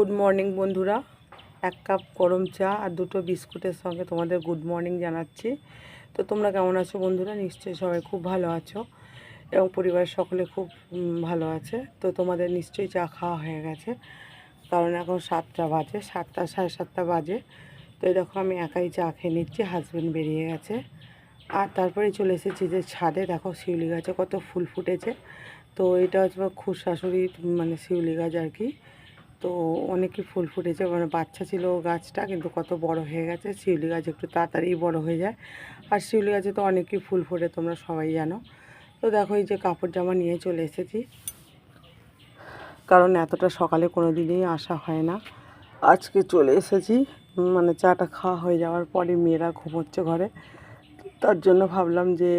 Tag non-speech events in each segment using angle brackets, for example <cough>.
Good morning বন্ধুরা। এক cup গরম চা আর দুটো বিস্কুটের সঙ্গে তোমাদের গুড মর্নিং জানাচ্ছি। তো তোমরা কেমন আছো বন্ধুরা? নিশ্চয়ই সবাই খুব ভালো আছো এবং পরিবারের সকলে খুব ভালো আছে। তো তোমাদের নিশ্চয়ই চা খাওয়া হয়ে গেছে। কারণ এখন সাতটা বাজে, সাতটা, সাড়ে সাতটা বাজে। তো এই দেখো আমি একাই চা খেয়ে নিচ্ছি হাজব্যান্ড বেরিয়ে গেছে। আর তারপরে চলে এসেছি যে ছাদে। দেখো শিউলি গাছে কত ফুল ফুটেছে। তো এটা হচ্ছে খুব শাশুড়ির মানে শিউলি গাছ আর কি। তো অনেকই ফুল ফুটেছে মানে বাচ্চা ছিল গাছটা, কিন্তু কত বড় হয়ে গেছে। শিউলি গাছ একটু তাড়াতাড়ি বড় হয়ে যায়। আর শিউলি গাছে তো অনেকই ফুল ফোটে, তোমরা সবাই জানো। তো দেখো এই যে কাপড় জামা নিয়ে চলে এসেছি। কারণ এতটা সকালে কোনো দিনই আসা হয় না। আজকে চলে এসেছি মানে চাটা খাওয়া হয়ে যাওয়ার পরে মেয়েরা ঘুমোচ্ছে ঘরে। তার জন্য ভাবলাম যে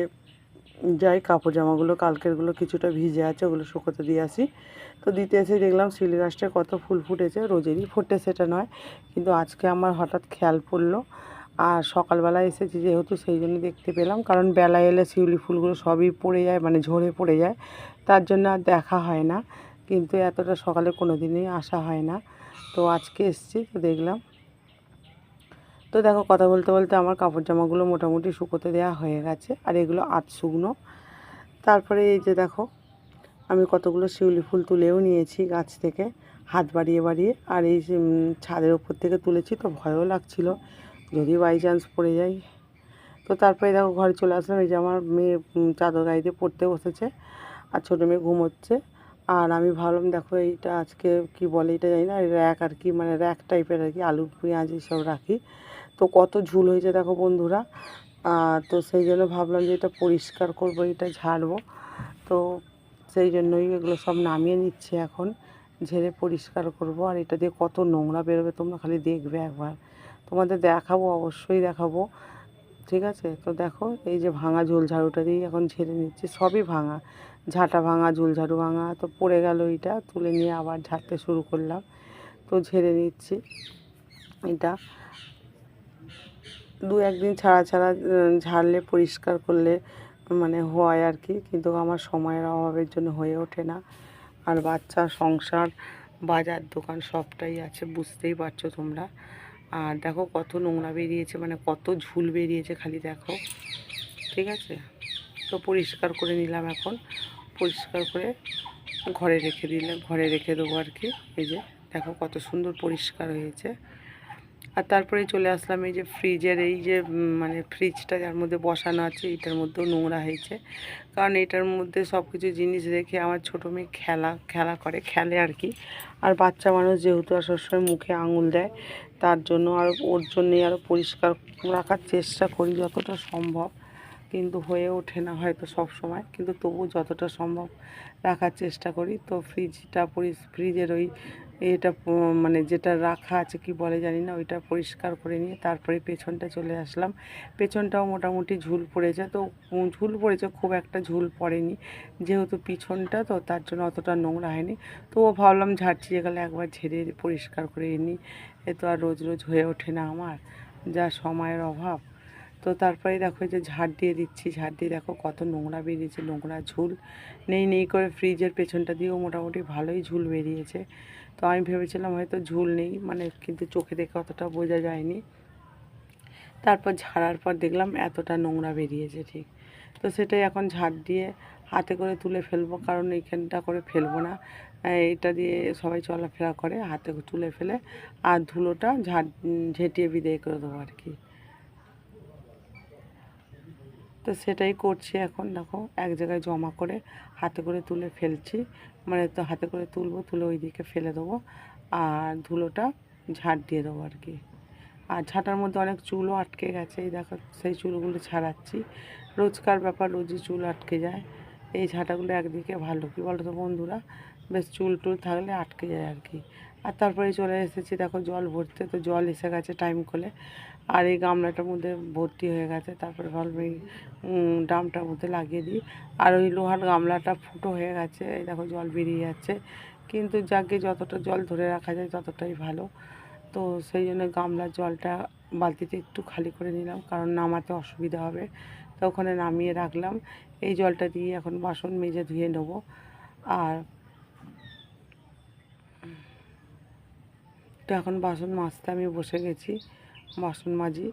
যাই, কাপড় জামাগুলো, কালকেরগুলো কিছুটা ভিজে আছে, ওগুলো শুকোতে দিয়ে আসি। তো দিতে এসে দেখলাম শিলি গাছটা কত ফুল ফুটেছে, রোজেরই ফুটে সেটা নয়। কিন্তু আজকে আমার হঠাৎ খেয়াল পড়ল। আর সকালবেলা এসেছি যেহেতু, সেই জন্য দেখতে পেলাম। কারণ বেলা এলে শিউলি ফুলগুলো সবই পড়ে যায় মানে ঝরে পড়ে যায়। তার জন্য আর দেখা হয় না। কিন্তু এতটা সকালে কোনো দিনই আসা হয় না। তো আজকে এসেছি, তো দেখলাম তো দেখো কথা বলতে বলতে আমার কাপড় জামাগুলো মোটামুটি শুকোতে দেওয়া হয়ে গেছে, আর এগুলো আধ শুকনো। তারপরে এই যে দেখো, আমি কতগুলো শিউলি ফুল তুলেও নিয়েছি গাছ থেকে, হাত বাড়িয়ে বাড়িয়ে। আর এই ছাদের ওপর থেকে তুলেছি তো ভয়ও লাগছিল, যদি বাই চান্স পড়ে যাই। তো তারপরে দেখো ঘরে চলে আসলাম, এই যে আমার মেয়ে চাদর গাড়িতে পড়তে বসেছে, আর ছোটো মেয়ে ঘুমোচ্ছে। আর আমি ভাবলাম, দেখো এইটা আজকে কি বলে, এটা জানি না র্যাক আর কি মানে র্যাক টাইপের আর কি, আলু, পেঁয়াজ এইসব রাখি। তো কত ঝুল হয়েছে দেখো বন্ধুরা। তো সেই জন্য ভাবলাম যে এটা পরিষ্কার করব, এটা ঝাড়বো। তো সেই জন্যই এগুলো সব নামিয়ে নিচ্ছি এখন, ঝেড়ে পরিষ্কার করব। আর এটা দিয়ে কত নোংরা বেরোবে তোমরা খালি দেখবে একবার। তোমাদের দেখাবো, অবশ্যই দেখাবো। ঠিক আছে? তো দেখো, এই যে ভাঙা ঝোল ঝাড়ুটা দিয়ে এখন ঝেড়ে নিচ্ছি। সবই ভাঙা, ঝাঁটা ভাঙা, ঝোল ঝাড়ু ভাঙা, তো পড়ে গেল এইটা। তুলে নিয়ে আবার ঝাড়তে শুরু করলাম। তো ঝেড়ে নিচ্ছি। এটা দু একদিন ছাড়া ছাড়া ঝাড়লে, পরিষ্কার করলে মানে হয় আর কি। কিন্তু আমার সময়ের অভাবের জন্য হয়ে ওঠে না। আর বাচ্চা, সংসার, বাজার, দোকান সবটাই আছে, বুঝতেই পারছ তোমরা। আর দেখো কত নোংরা বেরিয়েছে মানে কত ঝুল বেরিয়েছে, খালি দেখো। ঠিক আছে? তো পরিষ্কার করে নিলাম এখন। পরিষ্কার করে ঘরে রেখে দিলে, ঘরে রেখে দেবো আর কি। এই যে দেখো কত সুন্দর পরিষ্কার হয়েছে। আর তারপরে চলে আসলাম এই যে ফ্রিজের, এই যে মানে ফ্রিজটা যার মধ্যে বসানো আছে, এটার মধ্যেও নোংরা হয়েছে। কারণ এটার মধ্যে সব কিছু জিনিস রেখে আমার ছোটো মেয়ে খেলা খেলা করে, খেলে আর কি। আর বাচ্চা মানুষ যেহেতু আর সবসময় মুখে আঙুল দেয়, তার জন্য আর ওর জন্যে আরও পরিষ্কার রাখার চেষ্টা করি যতটা সম্ভব। কিন্তু হয়ে ওঠে না হয়তো সব সময় কিন্তু তবু যতটা সম্ভব রাখার চেষ্টা করি। তো ফ্রিজটা পরি- ফ্রিজের ওই এটা মানে যেটা রাখা আছে, কি বলে জানি না, ওইটা পরিষ্কার করে নিয়ে তারপরে পেছনটা চলে আসলাম। পেছনটাও মোটামুটি ঝুল পড়েছে। তো ঝুল পড়েছে, খুব একটা ঝুল পড়েনি। যেহেতু পিছনটা, তো তার জন্য অতটা নোংরা হয়নি। তো ও ভাবলাম ঝাড়ছিয়ে গেলে একবার ঝেড়ে পরিষ্কার করে নিই। এ তো আর রোজ রোজ হয়ে ওঠে না আমার, যা সময়ের অভাব। তো তারপরে দেখো যে ঝাড় দিয়ে দিচ্ছি, ঝাড় দিয়ে দেখো কত নোংরা বেরিয়েছে, নোংরা ঝুল। নেই নেই করে ফ্রিজের পেছনটা দিয়েও মোটামুটি ভালোই ঝুল বেরিয়েছে। তো আমি ভেবেছিলাম হয়তো ঝুল নেই মানে কিন্তু চোখে দেখে অতটা বোঝা যায়নি। তারপর ঝাড়ার পর দেখলাম এতটা নোংরা বেরিয়েছে, ঠিক। তো সেটাই এখন ঝাড় দিয়ে হাতে করে তুলে ফেলব, কারণ এইখানটা করে ফেলব না। এটা দিয়ে সবাই চলাফেরা করে, হাতে তুলে ফেলে, আর ধুলোটা ঝাড় ঝেঁটিয়ে বিদায় করে দেবো আর কি। তো সেটাই করছি এখন, দেখো, এক জায়গায় জমা করে হাতে করে তুলে ফেলছি। মানে তো হাতে করে তুলবো, তুলে ওই দিকে ফেলে দেবো আর ধুলোটা ঝাড় দিয়ে দেবো আর কি। আর ঝাঁটার মধ্যে অনেক চুলও আটকে গেছে, এই দেখো, সেই চুলগুলো ছাড়াচ্ছি। রোজকার ব্যাপার রোজই চুল আটকে যায়। এই ঝাঁটাগুলো একদিকে ভালো, কি বলো তো বন্ধুরা? বেশ চুল টুল থাকলে আটকে যায় আর কি। আর তারপরে চলে এসেছি, দেখো, জল ভরতে। তো জল এসে গেছে টাইম করে আর এই গামলাটার মধ্যে ভর্তি হয়ে গেছে। তারপরে ভাবলাম এই ড্রামটার মধ্যে লাগিয়ে দিই। আর ওই লোহার গামলাটা ফুটো হয়ে গেছে। এই দেখো জল বেরিয়ে যাচ্ছে। কিন্তু যাকে যতটা জল ধরে রাখা যায় ততটাই ভালো। তো সেই জন্য গামলার জলটা বালতিতে একটু খালি করে নিলাম, কারণ নামাতে অসুবিধা হবে। তো ওখানে নামিয়ে রাখলাম। এই জলটা দিয়ে এখন বাসন মেজে ধুয়ে নেব। আর তো এখন বাসন মাজতে আমি বসে গেছি। বাসন মাজি।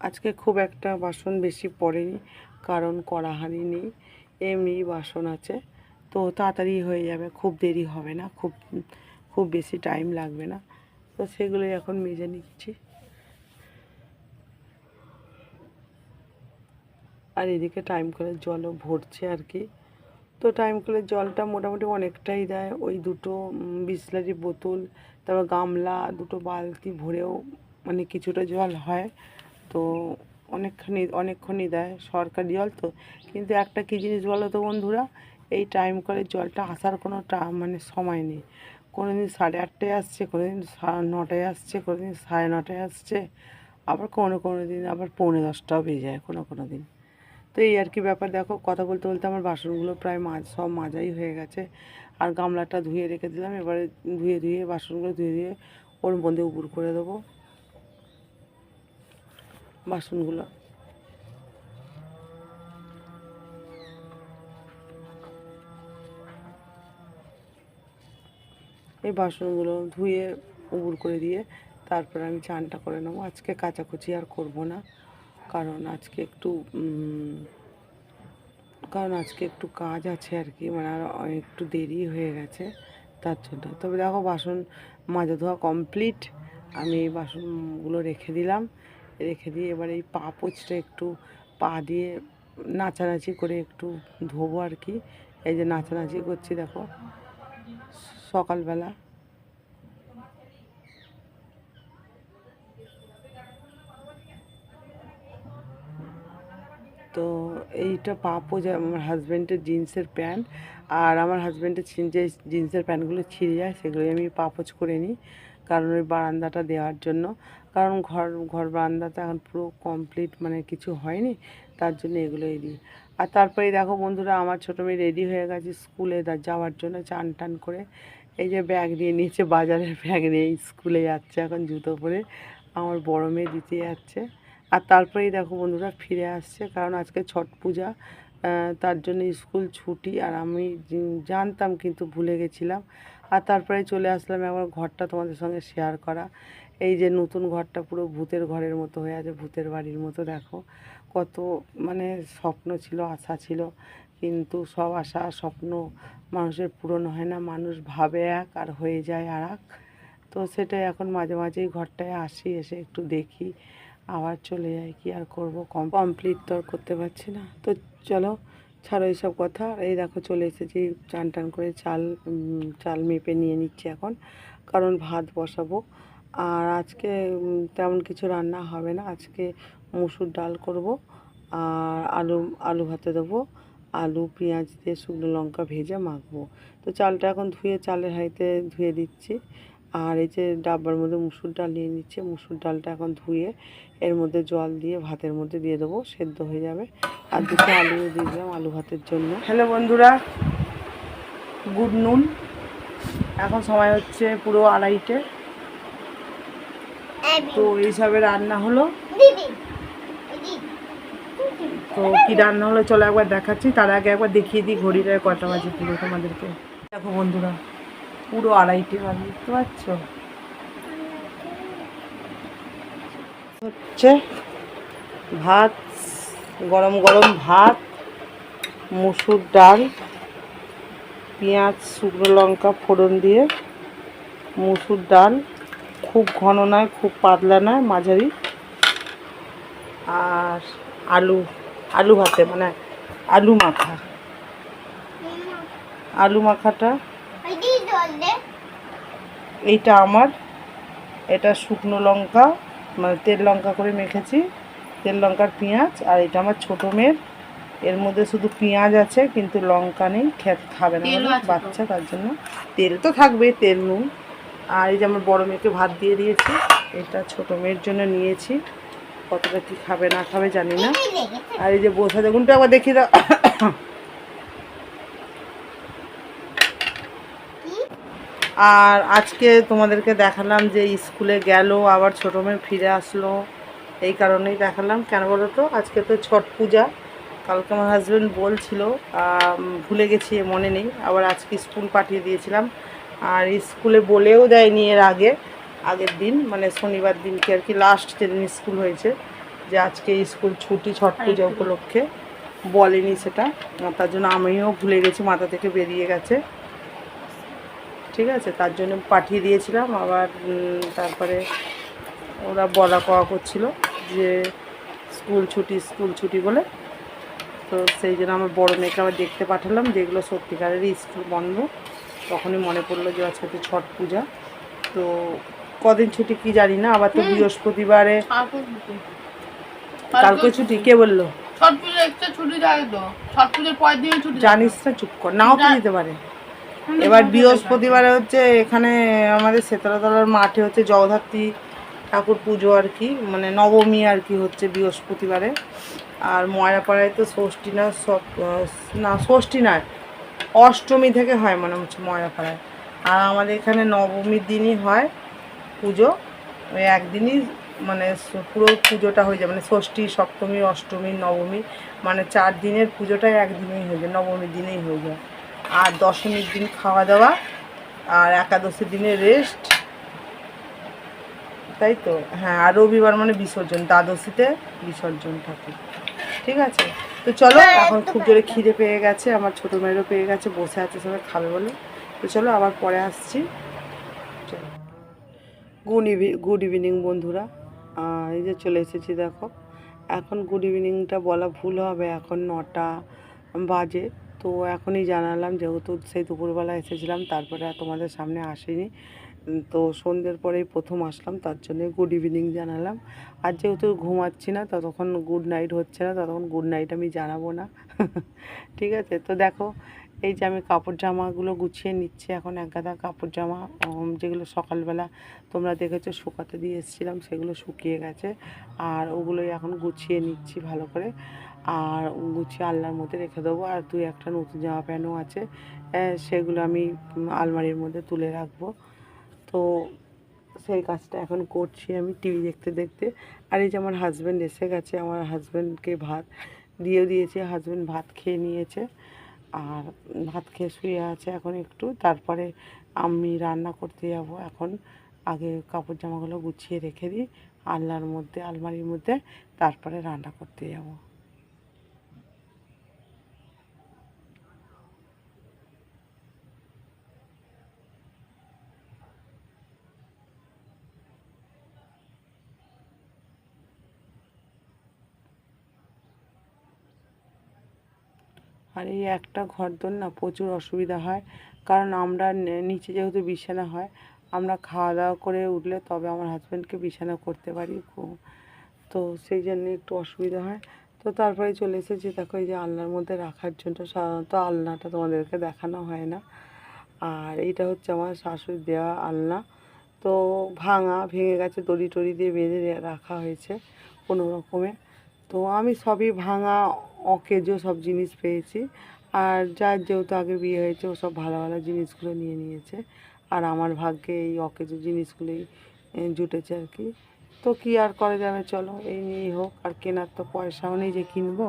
আজকে খুব একটা বাসন বেশি পড়েনি, কারণ কড়াহাঁড়ি নেই, এমনি বাসন আছে। তো তাড়াতাড়ি হয়ে যাবে, খুব দেরি হবে না, খুব খুব বেশি টাইম লাগবে না। তো সেগুলোই এখন মেজে নিচ্ছি। আর এদিকে টাইম করে জলও ভরছে আর কি। তো টাইম করে জলটা মোটামুটি অনেকটাই দেয়। ওই দুটো বিসলারি বোতল, তারপর গামলা, দুটো বালতি ভরেও মানে কিছুটা জল হয়, তো অনেকখানি, অনেকক্ষণই দেয় সরকারি জল তো। কিন্তু একটা কী জিনিস বলো তো বন্ধুরা, এই টাইম করে জলটা আসার কোনো মানে সময় নেই। কোনো দিন সাড়ে আটটায় আসছে কোনো দিন নটায় আসছে কোনো দিন সাড়ে নটায় আসছে, আবার কোনো কোনো দিন আবার পৌনে দশটাও বেজে যায় কোনো কোনো দিন। তো এই আর কি ব্যাপার, দেখো কথা বলতে বলতে আমার বাসনগুলো প্রায় মাছ সব মাজাই হয়ে গেছে। আর গামলাটা ধুয়ে রেখে দিলাম, এবারে ধুয়ে ধুয়ে বাসনগুলো ধুয়ে ধুয়ে ওর মধ্যে উপর করে দেবো। বাসনগুলো। এই বাসনগুলো ধুয়ে, উবুর করে দিয়ে তারপরে আমি চানটা করে নেব। আজকে কাচাকুচি আর করব না, কারণ আজকে একটু কারণ আজকে একটু কাজ আছে আর কি মানে আর একটু দেরি হয়ে গেছে তার জন্য। তবে দেখো বাসন মাজা ধোয়া কমপ্লিট, আমি এই বাসনগুলো রেখে দিলাম। রেখে দিয়ে এবার এই পা পোচটা একটু পা দিয়ে নাচানাচি করে একটু ধোবো আর কি। এই যে নাচানাচি করছি দেখো, সকালবেলা। তো এইটা পাপো যে আমার হাজব্যান্ডের জিন্সের প্যান্ট, আর আমার হাজব্যান্ডের যে জিন্সের প্যান্টগুলো ছিঁড়ে যায়, সেগুলোই আমি পাপোচ করে নিই। কারণ ওই বারান্দাটা দেওয়ার জন্য। কারণ ঘর ঘর বারান্দাটা এখন পুরো কমপ্লিট মানে কিছু হয়নি, তার জন্য এগুলোই দিই আর তারপরে দেখো বন্ধুরা, আমার ছোটো মেয়ে রেডি হয়ে গেছে স্কুলে যাওয়ার জন্য চান টান করে। এই যে ব্যাগ নিয়ে নিয়েছে, বাজারের ব্যাগ নিয়ে স্কুলে যাচ্ছে এখন জুতো পরে। আমার বড় মেয়ে দিতে যাচ্ছে। আর তারপরেই দেখো বন্ধুরা ফিরে আসছে, কারণ আজকে ছট পূজা তার জন্য স্কুল ছুটি। আর আমি জানতাম কিন্তু ভুলে গেছিলাম। আর তারপরে চলে আসলাম আমার ঘরটা তোমাদের সঙ্গে শেয়ার করা। এই যে নতুন ঘরটা পুরো ভূতের ঘরের মতো হয়ে আছে, ভূতের বাড়ির মতো, দেখো। কত মানে স্বপ্ন ছিল, আশা ছিল, কিন্তু সব আশা স্বপ্ন মানুষের পূরণ হয় না। মানুষ ভাবে এক আর হয়ে যায় আর এক। তো সেটাই এখন মাঝে মাঝেই ঘরটায় আসি, এসে একটু দেখি, আবার চলে যাই। কি আর করব? কম কমপ্লিট তো করতে পারছি না। তো চলো ছাড়ো এইসব কথা। আর এই দেখো চলে এসেছি, চান টান করে চাল চাল মেপে নিয়ে নিচ্ছি এখন, কারণ ভাত বসাবো। আর আজকে তেমন কিছু রান্না হবে না। আজকে মুসুর ডাল করব, আর আলু আলু ভাতে দেবো। আলু, পেঁয়াজ দিয়ে শুকনো লঙ্কা ভেজে মাখবো। তো চালটা এখন ধুয়ে, চালের হাঁড়িতে ধুয়ে দিচ্ছি। আর এই যে ডাব্বার মধ্যে মুসুর ডাল নিয়ে নিচ্ছে। মুসুর ডালটা এখন ধুয়ে এর মধ্যে জল দিয়ে ভাতের মধ্যে দিয়ে দেবো, সেদ্ধ হয়ে যাবে। আর দুটো আলু দিয়ে দিলাম আলু ভাতের জন্য। হ্যালো বন্ধুরা, গুড নুন। এখন সময় হচ্ছে পুরো আড়াইটে। তো এইসবে রান্না হলো। তো কি রান্না হলো চলো একবার দেখাচ্ছি। তার আগে একবার দেখিয়ে দিই ঘড়িটায় কটা বাজে পুরো তোমাদেরকে। দেখো বন্ধুরা পুরো আড়াইটে বাজে, বুঝতে পারছ? হচ্ছে ভাত, গরম গরম ভাত, মুসুর ডাল, পেঁয়াজ, শুকনো লঙ্কা ফোড়ন দিয়ে মুসুর ডাল। খুব ঘন নয়, খুব পাতলা নয়, মাঝারি। আর আলু আলু ভাতে মানে আলু মাখা। আলু মাখাটা এইটা আমার এটা শুকনো লঙ্কা মানে তেল লঙ্কা করে মেখেছি তেল লঙ্কার পেঁয়াজ আর এটা আমার ছোটো মেয়ের। এর মধ্যে শুধু পেঁয়াজ আছে কিন্তু লঙ্কা নেই খেত খাবে না বলে বাচ্চা তার জন্য। তেল তো থাকবে তেল নুন আর এই যে আমার বড় মেয়েকে ভাত দিয়ে দিয়েছি এটা ছোটো মেয়ের জন্য নিয়েছি। কতটা কি খাবে না খাবে জানি না। আর এই যে বসে দেখুনটা আবার দেখি দাও। আর আজকে তোমাদেরকে দেখালাম যে স্কুলে গেল আবার ছোটো মেয়ে ফিরে আসলো। এই কারণেই দেখালাম। কেন বলো তো? আজকে তো ছট পূজা। কালকে আমার হাজব্যান্ড বলছিল ভুলে গেছি মনে নেই। আবার আজকে স্কুল পাঠিয়ে দিয়েছিলাম। আর স্কুলে বলেও দেয়নি এর আগে আগের দিন মানে শনিবার দিনকে আর কি লাস্ট যেদিন স্কুল হয়েছে যে আজকে স্কুল ছুটি ছট পূজা উপলক্ষে। বলেনি সেটা। তার জন্য আমিও ভুলে গেছি মাথা থেকে বেরিয়ে গেছে। ঠিক আছে তার জন্য পাঠিয়ে দিয়েছিলাম। আবার তারপরে ওরা বলা কওয়া করছিল যে স্কুল ছুটি স্কুল ছুটি বলে। তো সেই জন্য আমার বড় মেয়েকে আবার দেখতে পাঠালাম যেগুলো সত্যিকারেরই স্কুল বন্ধ। তখনই মনে পড়ল যে আজকে ছট পূজা। তো কদিন ছুটি কি জানি না আবার তো বৃহস্পতিবারে। কালকে ছুটি কে বলল? ছট পুজো একটা ছুটি থাকে তো। ছট পুজোর পরের দিনে ছুটি জানিস না চুপ কর। নাও তো দিতে পারে। এবার বৃহস্পতিবারে হচ্ছে এখানে আমাদের সেতলাতলার মাঠে হচ্ছে জগদ্ধাত্রী ঠাকুর পুজো আর কি মানে নবমী আর কি হচ্ছে বৃহস্পতিবারে। আর ময়রাপাড়ায় তো ষষ্ঠী না, সব না, ষষ্ঠী নয়, অষ্টমী থেকে হয় মানে হচ্ছে ময়রাপাড়ায়। আর আমাদের এখানে নবমীর দিনই হয় পুজো, ওই একদিনই মানে পুরো পুজোটা হয়ে যায় মানে ষষ্ঠী, সপ্তমী, অষ্টমী, নবমী মানে চার দিনের পুজোটাই একদিনেই হয়ে যায়, নবমীর দিনেই হয়ে যায়। আর দশমীর দিন খাওয়া দাওয়া আর একাদশীর দিনে রেস্ট তাই তো? হ্যাঁ আর রবিবার মানে বিসর্জন দ্বাদশীতে বিসর্জন থাকে। ঠিক আছে? তো চলো এখন খুব জোরে খিদে পেয়ে গেছে আমার ছোটো মেয়েরও পেয়ে গেছে বসে আছে সবাই খাবে বলে। তো চলো আবার পরে আসছি। গুড ইভি গুড ইভিনিং বন্ধুরা। এই যে চলে এসেছি দেখো। এখন গুড ইভিনিংটা বলা ভুল হবে এখন নটা বাজে। তো এখনই জানালাম, যেহেতু সেই দুপুরবেলা এসেছিলাম, তারপরে আর তোমাদের সামনে আসিনি। তো সন্ধ্যের পরেই প্রথম আসলাম, তার জন্য গুড ইভিনিং জানালাম। আর যেহেতু ঘুমাচ্ছি না, ততক্ষণ গুড নাইট হচ্ছে না, ততক্ষণ গুড নাইট আমি জানাব না। <laughs> ঠিক আছে? তো দেখো, এই যে আমি কাপড় জামাগুলো গুছিয়ে নিচ্ছি, এখন এক গাদা কাপড় জামা যেগুলো সকালবেলা তোমরা দেখেছ, শুকাতে দিয়ে এসেছিলাম, সেগুলো শুকিয়ে গেছে, আর ওগুলোই এখন গুছিয়ে নিচ্ছি ভালো করে। আর গুছিয়ে আলনার মধ্যে রেখে দেবো। আর দুই একটা নতুন জামা প্যান্টও আছে সেগুলো আমি আলমারির মধ্যে তুলে রাখব। তো সেই কাজটা এখন করছি আমি টিভি দেখতে দেখতে। আর এই যে আমার হাজব্যান্ড এসে গেছে, আমার হাজব্যান্ডকে ভাত দিয়ে দিয়েছে। হাজব্যান্ড ভাত খেয়ে নিয়েছে, আর ভাত খেয়ে শুয়ে আছে এখন একটু। তারপরে আমি রান্না করতে যাব এখন। আগে কাপড় জামাগুলো গুছিয়ে রেখে দিই, আলনার মধ্যে, আলমারির মধ্যে, তারপরে রান্না করতে যাব। আর এই একটা ঘর দোর না প্রচুর অসুবিধা হয়। কারণ আমরা নিচে যেহেতু বিছানা হয়, আমরা খাওয়া দাওয়া করে উঠলে তবে আমার হাজব্যান্ডকে বিছানা করতে পারি তো সেই জন্য একটু অসুবিধা হয়। তো তারপরে চলে এসেছি, দেখো এই যে আলনার মধ্যে রাখার জন্য। সাধারণত আলনাটা তোমাদেরকে দেখানো হয় না। আর এইটা হচ্ছে আমার শাশুড়ি দেওয়া আলনা। তো ভাঙা, ভেঙে গেছে দড়ি টড়ি দিয়ে বেঁধে রাখা হয়েছে কোনো রকমে। তো আমি সবই ভাঙা, অকেজো সব জিনিস পেয়েছি। আর যার যেহেতু আগে বিয়ে হয়েছে, ও সব ভালো ভালো জিনিসগুলো নিয়ে নিয়েছে। আর আমার ভাগ্যে এই অকেজো জিনিসগুলোই জুটেছে আর কি। তো কি আর করা যাবে, চলো, এই নিয়েই হোক। আর কেনার তো পয়সাও নেই যে কিনবো।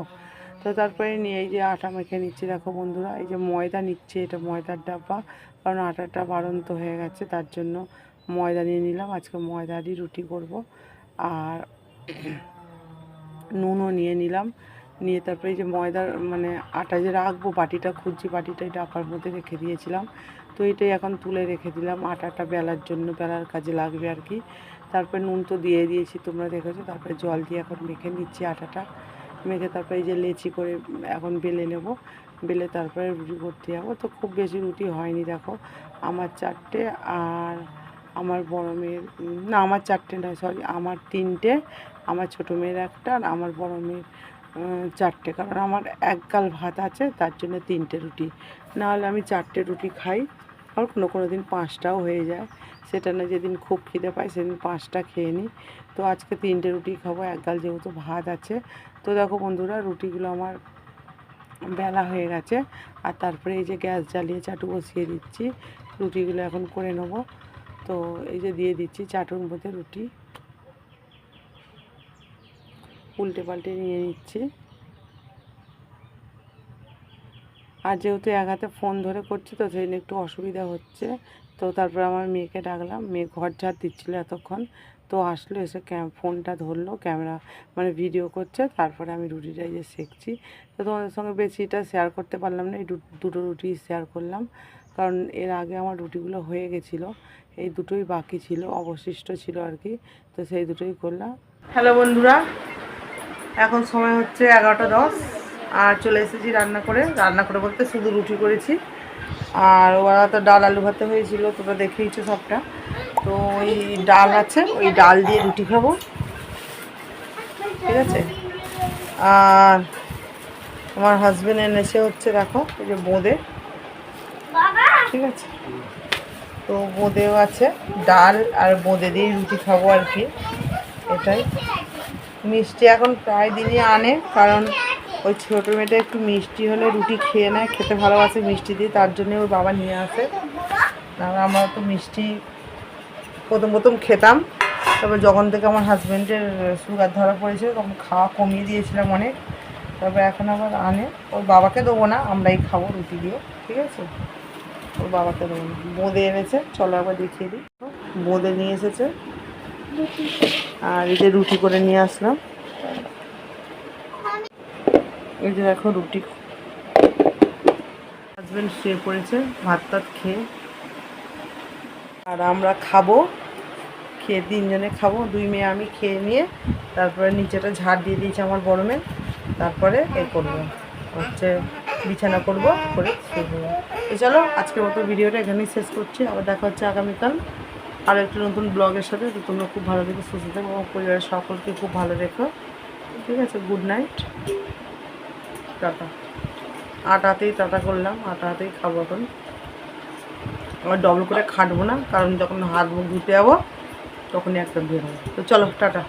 তো তারপরে নিয়ে এই যে আটা মেখে নিচ্ছি। দেখো বন্ধুরা, এই যে ময়দা নিচ্ছে, এটা ময়দার ডাব্বা। কারণ আটাটা বাড়ন্ত হয়ে গেছে, তার জন্য ময়দা নিয়ে নিলাম। আজকে ময়দারই রুটি করব। আর নুনও নিয়ে নিলাম। নিয়ে তারপরে যে ময়দার মানে আটা যে রাখব, বাটিটা খুঁজছি, বাটিটা ডাব্বার মধ্যে রেখে দিয়েছিলাম। তো এটাই এখন তুলে রেখে দিলাম। আটাটা বেলার জন্য, বেলার কাজে লাগবে আর কি। তারপরে নুন তো দিয়ে দিয়েছি, তোমরা দেখেছ। তারপরে জল দিয়ে এখন মেখে নিচ্ছি আটাটা। মেখে তারপরে এই যে লেচি করে এখন বেলে নেব। বেলে তারপরে রুটি করতে যাব তো খুব বেশি রুটি হয়নি, দেখো। আমার চারটে আর আমার বড় মেয়ের, না, আমার চারটে নয়, সরি, আমার তিনটে আমার ছোটো মেয়ের একটা আর আমার বড় মেয়ের চারটে। কারণ আমার এক গাল ভাত আছে, তার জন্য তিনটে রুটি। নাহলে আমি চারটে রুটি খাই, আর কোনো কোনো দিন পাঁচটাও হয়ে যায়। সেটা না যেদিন খুব খিদে পাই সেদিন পাঁচটা খেয়ে নিই। তো আজকে তিনটে রুটি খাব, এক গাল যেহেতু ভাত আছে। তো দেখো বন্ধুরা, রুটিগুলো আমার বেলা হয়ে গেছে। আর তারপরে এই যে গ্যাস জ্বালিয়ে চাটু বসিয়ে দিচ্ছি, রুটিগুলো এখন করে নেব। তো এই যে দিয়ে দিচ্ছি চাটুর মধ্যে রুটি। উল্টে পাল্টে নিয়ে নিচ্ছি। আর যেহেতু এক হাতে ফোন ধরে করছি তো সেই একটু অসুবিধা হচ্ছে। তো তারপর আমার মেয়েকে ডাকলাম, মেয়ে ঘর ঝাড় দিচ্ছিল এতক্ষণ। তো আসলো, এসে ফোনটা ধরলো ক্যামেরা মানে ভিডিও করছে। তারপরে আমি রুটিটা যে সেঁকছি। তো তোমাদের সঙ্গে বেশিটা শেয়ার করতে পারলাম না, এই দুটো রুটি শেয়ার করলাম। কারণ এর আগে আমার রুটিগুলো হয়ে গেছিল, এই দুটোই বাকি ছিল, অবশিষ্ট ছিল আর কি। তো সেই দুটোই করলাম। হ্যালো বন্ধুরা এখন সময় হচ্ছে এগারোটা দশ আর চলে এসেছি রান্না করে। রান্না করে বলতে শুধু রুটি করেছি। আর ওরা তো ডাল আলু ভাতে হয়েছিল তোমরা দেখেইছো সবটা। তো ওই ডাল আছে ওই ডাল দিয়ে রুটি খাব। ঠিক আছে? আর আমার হাজবেন্ড এনেছে হচ্ছে দেখো এই যে বোঁদে। ঠিক আছে? তো বোঁদেও আছে ডাল আর বোঁদে দিয়ে রুটি খাব আর কি। এটাই। মিষ্টি এখন প্রায় দিনই আনে, কারণ ওই ছোটো মেয়েটা একটু মিষ্টি হলে রুটি খেয়ে নেয়, খেতে ভালোবাসে মিষ্টি দিয়ে, তার জন্যে ওর বাবা নিয়ে আসে। আমরা তো মিষ্টি প্রথম প্রথম খেতাম, তবে যখন থেকে আমার হাজব্যান্ডের সুগার ধরা পড়েছে, তখন খাওয়া কমিয়ে দিয়েছিলাম অনেক। তবে এখন আবার আনে। ওর বাবাকে দেবো না, আমরাই খাব রুটি দিয়ে, ঠিক আছে? ওর বাবাকে দেবো না। বোঁদে এনেছে, চলো আবার দেখিয়ে দিই। বোঁদে নিয়ে এসেছে। আর এই যে রুটি করে নিয়ে আসলাম। এই যে দেখো রুটি। হাজবেন্ড শুয়ে পড়েছে, ভাত টাত খেয়ে। আর আমরা খাব, খেয়ে তিনজনে খাব, দুই মেয়ে আমি খেয়ে নিয়ে তারপরে নিচেটা ঝাড় দিয়ে দিয়েছি আমার বড় মেয়ে। তারপরে এ করব, হচ্ছে বিছানা করব, করে শুয়ে তো চলো, আজকের মতো ভিডিওটা এখানেই শেষ করছি, আবার দেখা হচ্ছে আগামীকাল। আরও একটি নতুন ব্লগের সাথে, তো তোমরা খুব ভালো থেকো, সুস্থ থেকো এবং পরিবারের সকলকে খুব ভালো রেখো ঠিক আছে গুড নাইট টাটা। আটাতেই টাটা করলাম আটাতেই খাব এখন। আবার ডবল করে খাটবো না, কারণ যখন হাত মুখ ধুতে যাব, তখনই একটা বের হবে। তো চলো, টাটা।